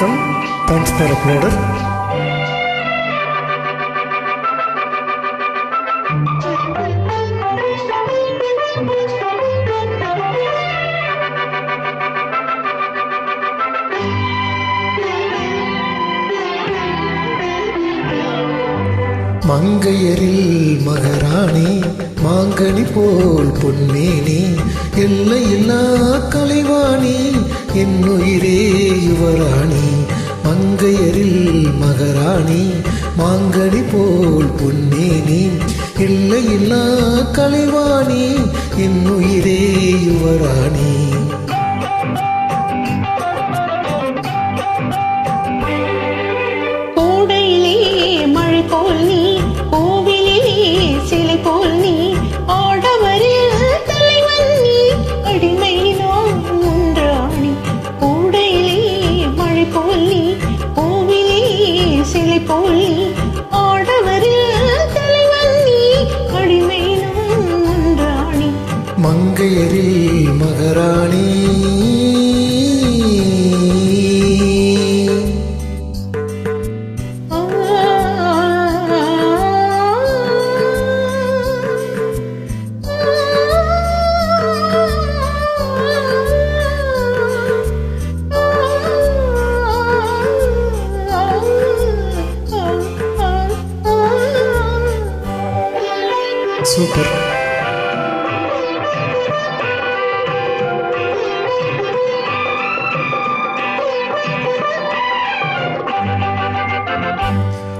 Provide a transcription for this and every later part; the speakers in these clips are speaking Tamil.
வணக்கம். தேங்க்ஸ் ஃபார் அப்லோடர் மங்கையரில் மகராணி மாங்கனி போல் பொன்மேனி எல்லையில்லா கலைவாணி என்னுயிரே யுவராணி மங்கையரில் மகராணி மாங்கனி போல் பொன்னேனி எல்லையில்லா கலைவாணி என்னுயிரே யுவராணி. மங்கையரில் மகாராணி. சூப்பர்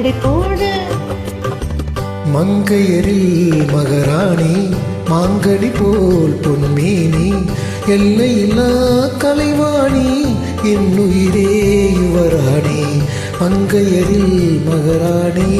மெல்ல தடை. போட மகராணி மாங்கனி போல் பொன்மேனி எல்லையில்லா கலைவாணி என்னுயிரே யுவராணி மங்கையரில் மகராணி.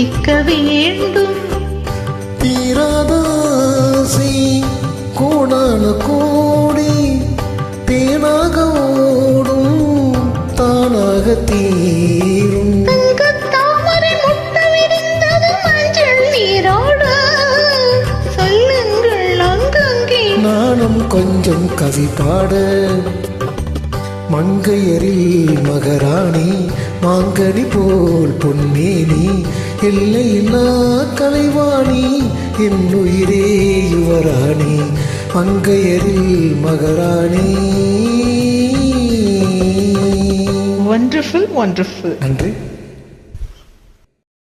தித்திக்க வேண்டும். தீராதாசி கோடான கோடி தேனாக ஓடும் தானாக தீரும். நானும் கொஞ்சம் கவி பாட. மங்கையரில் மகராணி மாங்கனி போல் பொன்மேனி எல்லையில்லா கலைவாணி என்னுயிரே யுவராணி மங்கையரில் மகராணி. Wonderful wonderful. நன்றி.